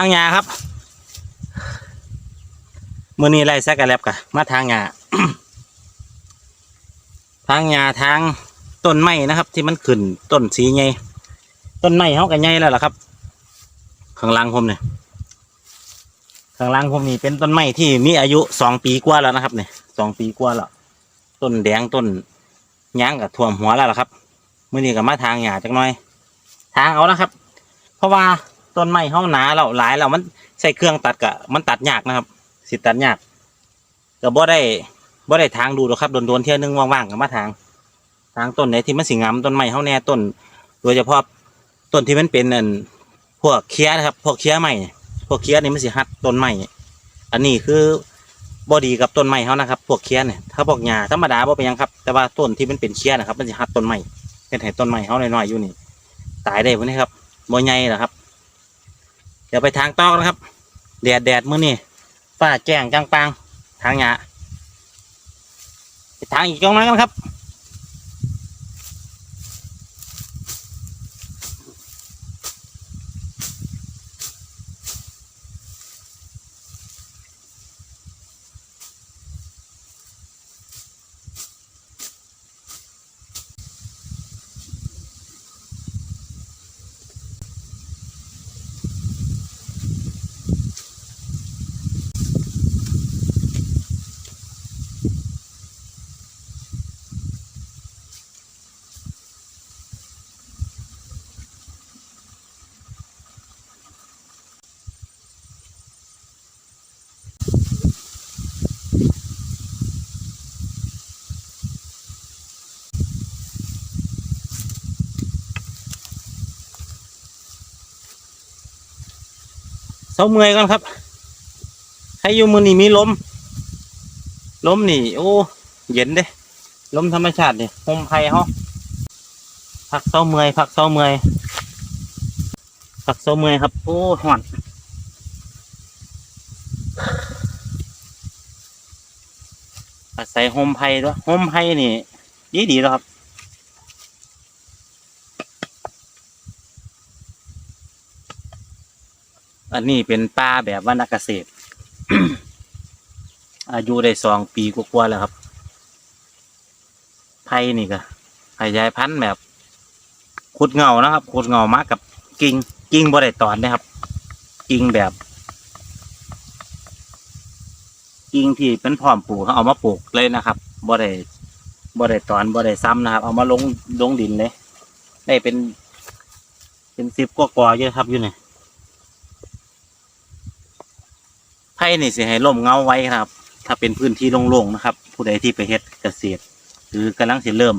างยาครับมือนี้ไล่แซกกะแลบกะมาทางยาทางยาทางต้นไม้นะครับ ที่มันขึ้นต้นสีใหญ่ต้นไม้เขากันใหญ่แล้วล่ะครับ ข้างล่างผมเนี่ยข้างล่างผมนี่เป็นต้นไม้ที่มีอายุสองปีกว่าแล้วนะครับเนี่ยสองปีกว่าแล้วต้นแดงต้นยางกับท่วมหัวแล้วล่ะครับมือนี้กับมาทางหญ้าจักหน่อย ทางเอานะครับ เพราะว่า ต้นไม้เขาหนาเราหลายเรามันใช้เครื่องตัดกะมันตัดยากนะครับ สิตัดยากก็บ่ได้บ่ได้ทางดูหรอกครับโดนๆเที่ยนึงว่างๆกับมาทาง ทางต้นไหนที่มันสิงามต้นไม้เขาแน่ต้น โดยเฉพาะต้นที่มันเป็นอันพวกเคี้ยนะครับ พวกเคี้ยไม้พวกเคี้ยนี่มันสิหัดต้นไม้อันนี้คือบอดีกับต้นไม้เขานะครับ พวกเคี้ยเนี่ยถ้าพวกหญ้าธรรมดาบ่เป็นยังครับ แต่ว่าต้นที่มันเป็นเคี้ยนะครับ มันสิหัดต้นไม้เป็นให้ต้นไม้เขาน้อยๆอยู่นี่ ตายได้พวกนี้ครับบ่ใหญ่หรอครับ เดี๋ยวไปทางตอกนะครับแดดแดดมื้อนี้ฟ้าแจ้งจังปังทางหยาไปทางอีกกองนั้นกันครับ เสาเมื่อยก่อนครับให้อยู่มือนี่มีลมลมนี่ โอ้ เย็นเด้ลมธรรมชาตินี่ลมไผ่เขาพักเสาเมื่อยพักเสาเมื่อยพักเสาเมื่อยครับ โอ้หอนอาศัยโฮมไผ่ด้วยโฮมไผ่นี่ ดีดีแล้วครับ อันนี้เป็นป่าแบบวรรณเกษตร อายุได้สองปีกว่าๆแล้วครับ ไผ่นี่ก็ขยายพันธุ์แบบขุดเงานะครับขุดเงามากับกิ่งกิ่งบ่ได้ตอนนะครับ กิ่งแบบกิ่งที่เป็นพร้อมปลูกเขาเอามาปลูกเลยนะครับบ่ได้บ่ได้ตอนบ่ได้ซ้ำนะครับ เอามาลงลงดินเลย ได้เป็น เป็นสิบกว่าๆเยอะครับอยู่เนี่ย ไผ่นี่สิให้ร่มเงาไว้ครับ ถ้าเป็นพื้นที่โล่งๆนะครับ ผู้ใดที่ไปเฮ็ดเกษตร หรือกำลังสิเริ่ม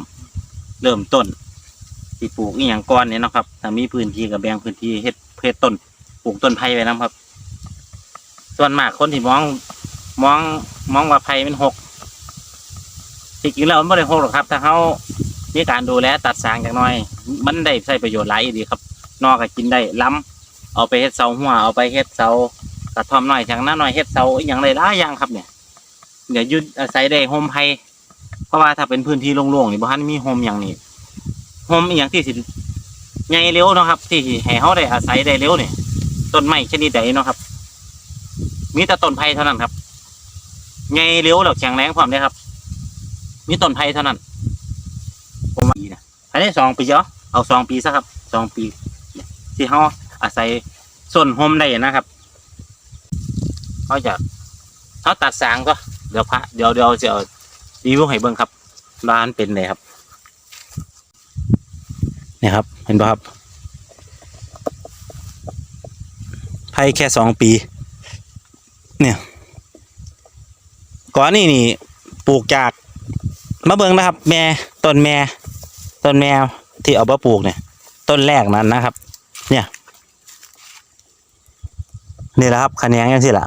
เริ่มต้นที่ปลูกอีหยังก่อนเนี่ยนะครับ ถ้ามีพื้นที่กับแบ่งพื้นที่เฮ็ดเฮ็ดต้นปลูกต้นไผ่ไว้นะครับ ส่วนมากคนที่มองมองมองว่าไผ่มันหกจริงแล้วมันไม่ได้หกหรอกครับ ถ้าเขามีการดูแลตัดสางจากหน้อย มันได้ใช้ประโยชน์หลายอีดีครับ นอกก็กินได้ล้ำเอาไปเฮ็ดเสาหัวเอาไปเฮ็ดเสา ระท่อมหน่อยจากนั้นหน่อยเฮ็ดเสาอหย่างไรหลายอย่างครับเนี่ยเดี๋ยวยึดอาศัยได้โฮมไผ่เพราะว่าถ้าเป็นพื้นที่โล่งๆนี่บ่ทันมีโฮมอย่างนี้โฮมอหย่างที่สิใหญ่เร็วเนาะครับ ที่ให้เฮาได้อาศัยได้เร็วเนี่ยต้นไม้ชนิดใดเนาะครับ มีแต่ต้นไผ่เท่านั้นครับใหญ่เร็วแล้วแข็งแรงพร้อมเลยครับ มีต้นไผ่เท่านั้นผมว่าดีนะภายในสองปีเหรอเอาสองปีซะครับสองปีที่เฮาอาศัยส่วนโฮมได้นะครับ เขาจะเขาตัดสางก็เดี๋ยวพระเดี๋ยวเดี๋ยวจะเอารีวิวให้เบิ่งครับ ร้านเป็นไงครับเนี่ยครับ เห็นป่ะครับไผ่แค่สองปี เนี่ยก่อนนี่นี่ปลูกจากมะเบิงนะครับ แม่ต้นแม่ต้นแม่ที่เอามาปลูกเนี่ย ต้นแรกนั้นนะครับ เนี่ย นี่แหละครับคะแนนยังสิล่ะ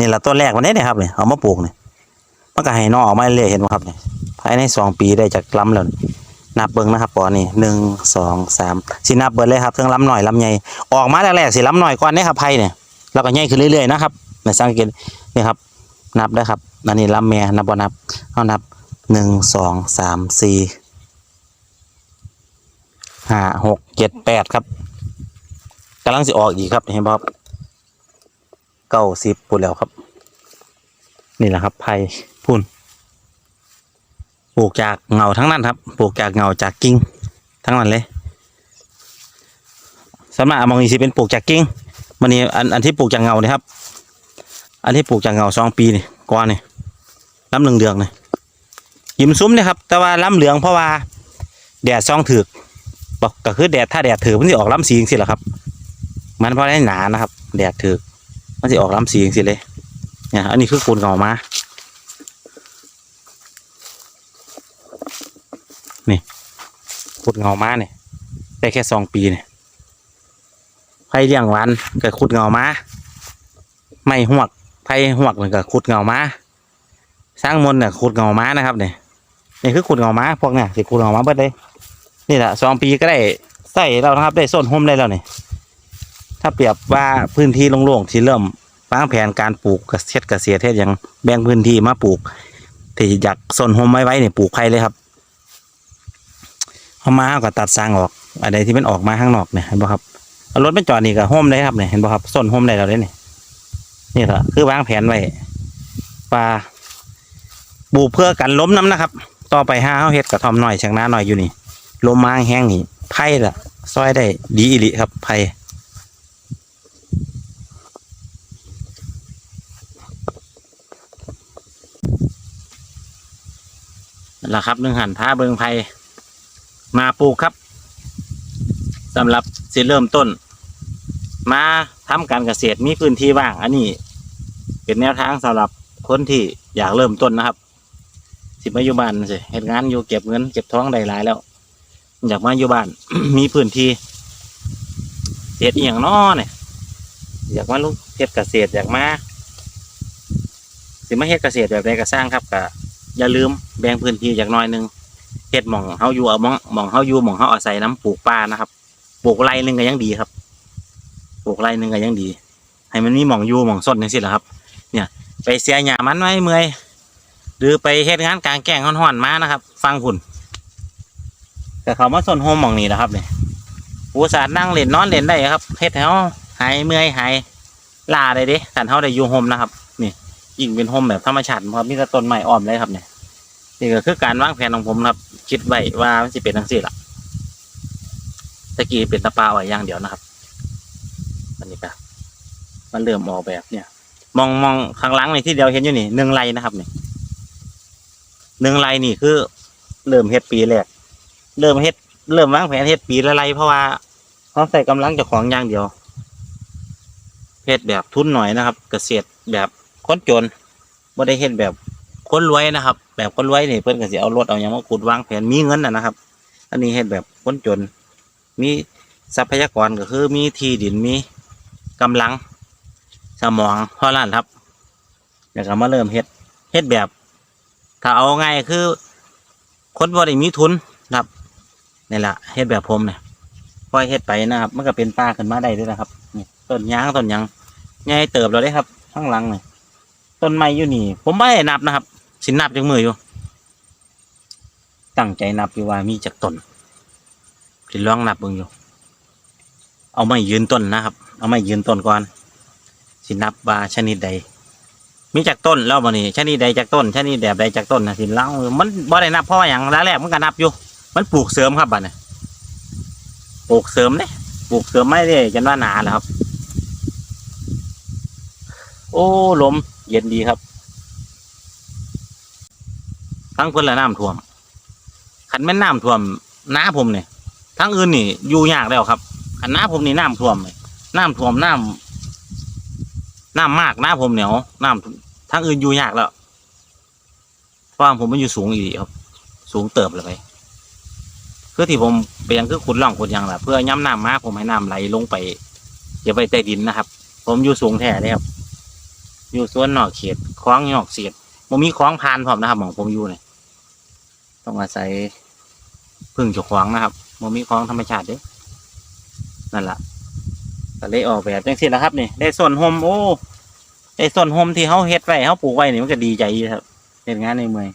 นี่แหละต้นแรกวันนี้เนี่ยครับเนี่ยเอามาปลูกเนี่ยมันก็ให้นอออกมาเรื่อยเห็นไหมครับเนี่ยภายในสองปีได้จากล้ำแล้วนี่นับเบิ้งนะครับปอนี่หนึ่งสองสามสินับเบิ้งเลยครับทั้งล้ำหน่อยล้ำใหญ่ออกมาแรกๆสิล้ำหน่อยก่อนเนี่ยครับไผ่เนี่ยแล้วก็ใหญ่ขึ้นเรื่อยๆนะครับในสังเกตนี่ครับ นับได้ครับอันนี้ล้ำแม่นับบ่นับเอานับหนึ่งสองสามสี่ห้าหกเจ็ดแปดครับกำลังสิออกอีกครับเห็นไหมครับ เก้าสิบปุ่นแล้วครับ นี่แหละครับไผ่พุ่นปลูกจากเงาทั้งนั้นครับปลูกจากเงาจากกิ่งทั้งนั้นเลยสำหรับมองนี้สิเป็นปลูกจากกิ่งมันนี่อันอันที่ปลูกจากเงาเนี่ยครับ อันที่ปลูกจากเงาสองปีนี่ก้อนนี่ล้ำเหลืองเดืองนี่ยิ้มซุ้มเนี่ยครับ แต่ว่าล้ำเหลืองเพราะว่าแดดซองถือกบอกก็คือแดดถ้าแดดถือมันจะออกล้ำสีจริงๆแหละครับ มันเพราะได้หนานะครับ แดดถือก มันจะออกลำสีจริงๆเลยเนี่ยอันนี้คือคูณเงามานี่คูณเงามาเนี่ยได้แค่สองปีเนี่ยไผ่เลี้ยงวันกับคูดเงามาไม่หวกไผ่หวกมันกับคูดเงามาสร้างมนเนี่ยคูดเงามานะครับเนี่ยนี่คือคูดเงามาพวกเนี่ยสิคูดเงามาเบิดเลยนี่แหละสองปีก็ได้ใส่แล้วนะครับได้ส้นห่มได้แล้วเนี่ย ถ้าเปรียบว่าพื้นที่โล่งๆที่เริ่มวางแผนการปลูกเกษตรเกษตรเทศยังแบ่งพื้นที่มาปลูก ที่อยากสนโฮมไว้ไว้เนี่ยปลูกไผ่เลยครับเอามาเอาก็ตัดสร้างออกอะไรที่มันออกมาข้างนอกเนี่ยเห็นป่ะครับรถไปจอดนี่ก็โฮมได้ครับเนี่ยเห็นป่ะครับส้นโฮมได้แล้วเด้เนี่ยนี่แหละคือวางแผนไว้ว่าปลูกเพื่อกันล้มน้ำนะครับ ต่อไปห้าเฮาเฮ็ดกระทอมหน่อยช่างน้าหน่อยอยู่นี่ลมมาแห้งนี่ไผ่ละซอยได้ดีอิลิครับไผ่ นั่นแหละครับหนึ่งหันผ้าเบิงไพมาปลูกครับสำหรับสิเริ่มต้น มาทำการเกษตรมีพื้นที่ว่าง อันนี้ เป็นแนวทางสำหรับคนที่อยากเริ่มต้นนะครับ สิมาอยู่บ้านสิเหตุงานอยู่เก็บเงินเก็บท้องได้หลายแล้ว อยากมาอยู่บ้าน มีพื้นที่เฮ็ดอหย่างน้อเนี่ยอยากมาลุกเฮ็ดเกษตรอยากมา สิมาเฮ็ดเกษตรแบบใดก็สร้างครับก็อย่าลืมแบ่งพื้นที่จากน้อยหนึงเฮ็ดหม่องเฮาอยู่เอาหม่องหม่องเฮาอยู่หม่องเฮาอาศัยน้ำปลูกป่านะครับปลูกไรหนึงก็ยังดีครับปลูกไรหนึงก็ยังดี ให้มันมีหม่องอยู่หม่องส้นจังซี่แหละครับ เนี่ย ไปเสียหญ้ามันไว้เมื่อยหรือไปเฮ็ดงานกลางแจ้งฮ้อนๆมานะครับ ฟังคุณแต่เขามาส้นโฮมหม่องนี้แหละครับเนี่ยอุตส่าห์นั่งเล่นนอนเล่นได้ครับเฮ็ดให้เฮาหายเมื่อยหายลาได้เด้คันเฮาได้อยู่โฮมนะครับ ยิ่งเป็นโฮมแบบธรรมชาติเพราะมีแต่ต้นไม้อ้อมเลยครับเนี่ยนี่ก็คือการวางแผนของผมครับ คิดไว้ว่ามันจะเป็นทั้งสี่ละตะกี้เป็นตะปาไว้อย่างเดียวนะครับอันนี้ก็มันเริ่มออกแบบเนี่ย มองมองข้างหลังในที่เดียวเห็นอยู่นี่หนึ่งไรนะครับเนี่ยหนึ่งไรนี่คือ เริ่มเฮ็ดปีแรกเริ่มเฮ็ดเริ่มวางแผนเฮ็ดปีละไรเพราะว่าเขาใส่กำลังจ้าของอย่างเดียวเฮ็ดแบบทุนหน่อยนะครับ เกษตรแบบ คนจนบ่ได้เฮ็ดแบบคนรวยนะครับ แบบคนรวยนี่เพิ่นก็สิเอารถเอาหยังมาขุดวางแผนมีเงินน่ะนะครับ อันนี้เฮ็ดแบบคนจน มีทรัพยากรก็คือมีที่ดินมีกำลังสมองเท่านั้นครับแล้วก็มาเริ่มเฮ็ดเฮ็ดแบบ ถ้าเอาง่ายคือ คนบ่ได้มีทุนนะครับนี่แหละเฮ็ดแบบผมเนี่ยปล่อยเฮ็ดไปนะครับมันก็เป็นป่าขึ้นมาได้ด้วยนะครับต้นยางต้นยังใหญ่เติบแล้วได้ครับ ข้างหลังเนี่ย ต้นไม้อยู่นี่ ผมไม่ได้นับนะครับ สินนับจังมืออยู่ ตั้งใจนับอยู่ว่ามีจากต้นสิลองนับเบิ่งอยู่ เอาไม้ยืนต้นนะครับ เอาไม้ยืนต้นก่อน สินับว่าชนิดใด มีจากต้นแล้วมันนี่ชนิดใดจากต้นชนิดแบบใดจากต้นนะสิเล่ามันบ่ได้นับเพราะว่าอย่างแรกๆมันก็นับอยู่ มันปลูกเสริมครับบัดเนี่ยปลูกเสริมเนี่ยปลูกเสริมไม่ได้จนว่าหนาแล้วครับ โอ้ลม เย็นดีครับ ทั้งเพิ่นละน้ำท่วมขันแม่นน้ำท่วมน้าผมเนี่ยทั้งอื่นนี่อยู่ยากแล้วครับขันน้าผมนี่น้ำท่วมน้ำท่วมน้ำน้ำมากน้าผมเหนียวน้ำทั้งอื่นอยู่ยากแล้วเพราะว่าผมมันอยู่สูงอีกครับ สูงเติบเลยไปคือที่ผมไปยังคือขุดล่องขุดยังล่ะเพื่อย่ำน้ำมาผมให้น้ำไหลลงไปอย่าไปใต้ดินนะครับ ผมอยู่สูงแท้เลยครับ อยู่ส่วนนอกเขตคล้องนอกเสียดผมมีคล้องพานพร้อมนะครับของผมอยู่เนี่ยต้องอาศัยพึ่งเจุขวางนะครับผมมีคล้องธรรมชาติเด้นั่นแหละก็เลยออกแบบจังสิแหละครับนี่ได้ส่วนโฮมโอ้ได้ส่วนโฮมที่เขาเฮ็ดไว้เขาปลูกไว้นี่มันก็ดีใจครับเฮ็ดงานในเมือง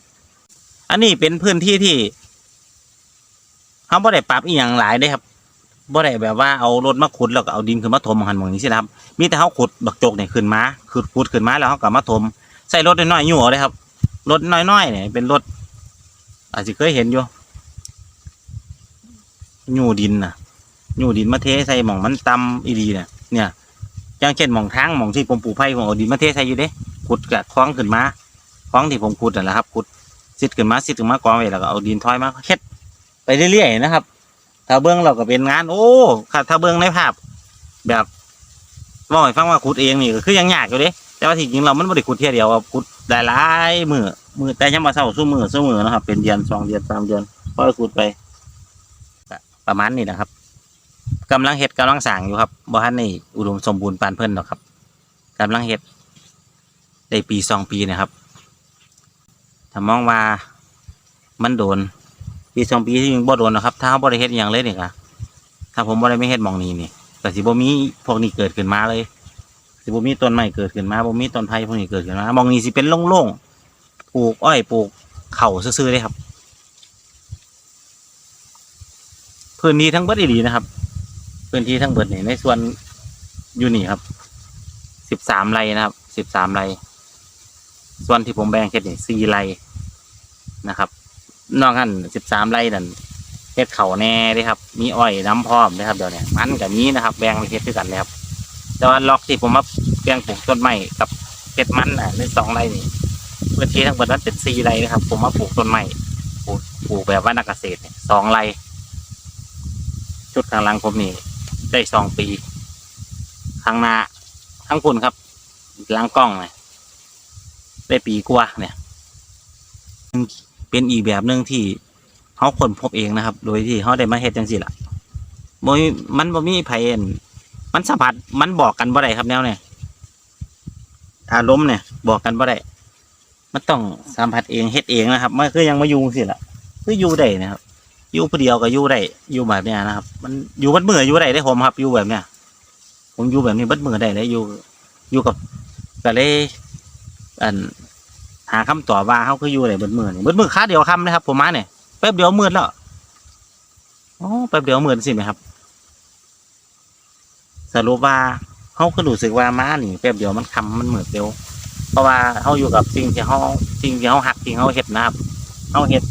อันนี้เป็นพื้นที่ที่เขาบ่ได้ปรับอีหยังหลายเด้ครับ บ่ได้แบบว่าเอารถมาขุดแล้วก็เอาดินขึ้นมาถมหันหมองนี้สิครับมีแต่เขาขุดบักจกเนี่ยขึ้นมาขุดขุดขึ้นมาแล้วเขาก็มาถมใส่รถน้อยๆอยู่เอาเลยครับรถน้อยๆเนี่ยเป็นรถอาจจะเคยเห็นอยู่อยู่ดินน่ะอยู่ดินมาเทใส่หมองมันต่ำอีดีเนี่ยเนี่ยอย่างเช่นหมองทางหมองที่ผมปลูกไผ่ผมเอาดินมาเทใส่อยู่เด้ขุดกะคล้องขึ้นมาคล้องที่ผมขุดนั่นแหละครับขุดซิดขึ้นมาซิดขึ้นมากองไว้แล้วก็เอาดินทอยมาเฮ็ดไปเรื่อยๆนะครับ ถ้าเบื้องเราก็เป็นงาน โอ้ค่ะถ้าเบื้องในภาพ แบบบอกให้ฟังว่าขุดเองนี่ก็คือยังยากอยู่เด้แต่ว่าที่จริงเรามันไม่ได้ขุดเทียเดียวอะขุดได้หลายมือมือแต่ยังมาเศร้าสู้มือสู้มือนะครับ เป็นเดือนสองเดือนสามเดือนก็ขุดไปประมาณนี้นะครับกำลังเห็ดกำลังสั่งอยู่ครับบ่ทันนี่อุดมสมบูรณ์ปานเพิ่นหรอกครับกำลังเห็ดได้ปีสองปีนะครับถ้ามองว่ามันโดน ปีสองปีที่ยังบ่โดนนะครับ ถ้าเขาบ่ได้เฮ็ดอย่างเลยนี่ค่ะถ้าผมบ่ได้ไม่เฮ็ดมองนี้นี่ก็สิบ่มีพวกนี้เกิดขึ้นมาเลย สิบ่มีต้นไม้เกิดขึ้นมาบ่มีต้นไผ่พวกนี้เกิดขึ้นมามองนี้สิเป็นโล่งๆปลูกอ้อยปลูกเข่าซื่อๆเลยครับพื้นที่ทั้งเบิดอีหลีนะครับพื้นที่ทั้งเบิดนี่ในส่วนอยู่นี่ครับสิบสามไร่นะครับสิบสามไร่ส่วนที่ผมแบ่งเฮ็ดนี่สี่ไร่นะครับ นอกนั้นสิบสามไร่นั่นเฮ็ดเขาแน่เด้ครับ มีอ้อยน้ำพร้อมนะครับเดี๋ยวนี้มันกับมีนะครับแบ่งไปเฮ็ดด้วยกันเลยครับ แต่ว่าล็อกที่ผมมาแบ่งปลูกต้นไม้กับเฮ็ดมันอะในสองไร่นี่เพื้นที่ทั้งหมดนั้นเป็นสี่ไร่นะครับ ผมมาปลูกต้นไม้ปลูกปลูกแบบว่านักเกษตรเนี่ยสองไร่ชุดข้างหลังผมนี่ได้สองปีข้างหน้าข้างคุณครับหลังกล้องเนี่ยได้ปีกว่าเนี่ย เป็นอีกแบบหนึ่งที่เขาคนพบเองนะครับ โดยที่เขาได้มาเฮ็ดจังสิล่ะบ่มีมันบ่มีไผเห็นมันสัมผัสมันบอกกันบ่ได้ครับแนวเนี่ยอารมเนี่ย บอกกันบ่ได้มันต้องสัมผัสเองเฮ็ดเองนะครับมันคือยังมาอยู่สิล่ะคืออยู่ได้นะครับอยู่ผู้เดียวก็อยู่ได้อยู่แบบเนี้ยนะครับ มันอยู่บัดมืออยู่ได้ได้ผมครับอยู่แบบเนี้ยผมอยู่แบบนี้บัดมือได้เลยอยู่อยู่กับก็เลยอัน หาคำตอบว่าเขาคืออยู่ไหนเบิดมือนี่เบิดมือค่าเดียวคำนะครับ ผมมาเนี่ยแป๊บเดียวมืดแล้วโอ้แป๊บเดียวมืดสิไหมครับ สรุปว่าเขาคือรู้สึกว่ามานี่แป๊บเดียวมันคำมันมืดเร็ว เพราะว่าเขาอยู่กับสิ่งที่เขาสิ่งที่เขาหักสิ่งเขาเห็ดนะครับเขาเห็ด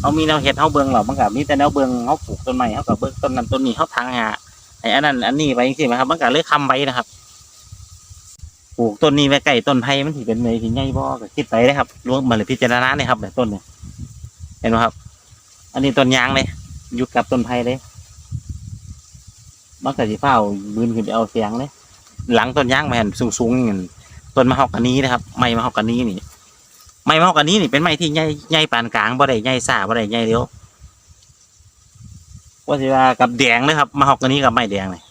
เขามีแนวเห็ดเขาเบิ่งเรามันกับมีแต่แนวเบิ่งเขาปลูกต้นไม้เขากับเบิ่งต้นนั้นต้นนี้เขาทางหาไอ้อันนั้นอันนี้ไปจริงไหมครับมันก็เลยคำไว้นะครับ ปลูกต้นนี้ไว้ใกล้ต้นไผ่มันถือเป็นเมยที่ใหญ่บ่ก็คิดไปเลยครับรวมมาเลยพิจารณาเนี่ยครับแบบต้นเนี่ยเห็นไหมครับ อันนี้ต้นยางเลยอยู่กับต้นไผ่เลยมันก็สิเฝ้าบืนขึ้นไปเอาเสียงเลยหลังต้นยางแมนสูงๆอย่างต้นมะฮอกกานี้นะครับไม้มะฮอกกานี้นี่ไม้มะฮอกกานี้นี่เป็นไม้ที่ใหญ่ใหญ่ปานกลางบ่ได้ใหญ่ซ่าบ่ได้ใหญ่เดียวว่าสิว่ากับแดงเลยครับมะฮอกกานี้กับไม้แดงเลย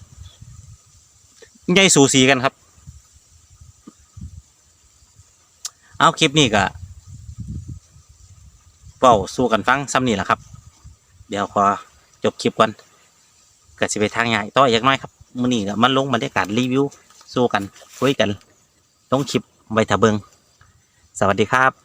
ใหญ่สูสีกันครับ เอาคลิปนี้ก็เป่าสู้กันฟังซ้ำนี่แหละครับ เดี๋ยวขอจบคลิปก่อนก็จะไปทางใหญ่ต่ออีกน้อยครับมื้อนี้ก็มันลงบรรยากาศรีวิวสู้กันคุยกันลงคลิปไว้ถ้าเบิงสวัสดีครับ